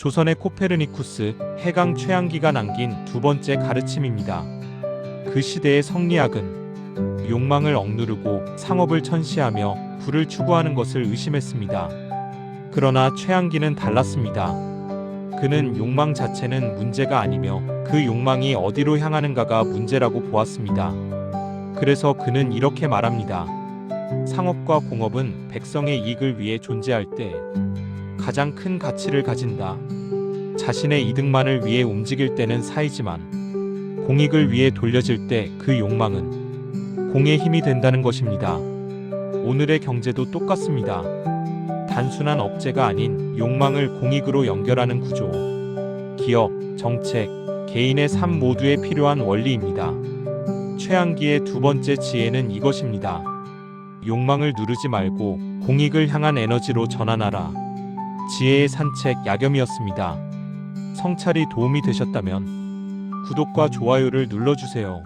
조선의 코페르니쿠스 해강 최양기가 남긴 두 번째 가르침입니다. 그 시대의 성리학은 욕망을 억누르고 상업을 천시하며 부를 추구하는 것을 의심했습니다. 그러나 최양기는 달랐습니다. 그는 욕망 자체는 문제가 아니며 그 욕망이 어디로 향하는가가 문제라고 보았습니다. 그래서 그는 이렇게 말합니다. 상업과 공업은 백성의 이익을 위해 존재할 때 가장 큰 가치를 가진다. 자신의 이득만을 위해 움직일 때는 사이지만 공익을 위해 돌려질 때 그 욕망은 공의 힘이 된다는 것입니다. 오늘의 경제도 똑같습니다. 단순한 억제가 아닌 욕망을 공익으로 연결하는 구조. 기업, 정책, 개인의 삶 모두에 필요한 원리입니다. 최양기의 두 번째 지혜는 이것입니다. 욕망을 누르지 말고 공익을 향한 에너지로 전환하라. 지혜의 산책 야겸이었습니다. 성찰이 도움이 되셨다면 구독과 좋아요를 눌러주세요.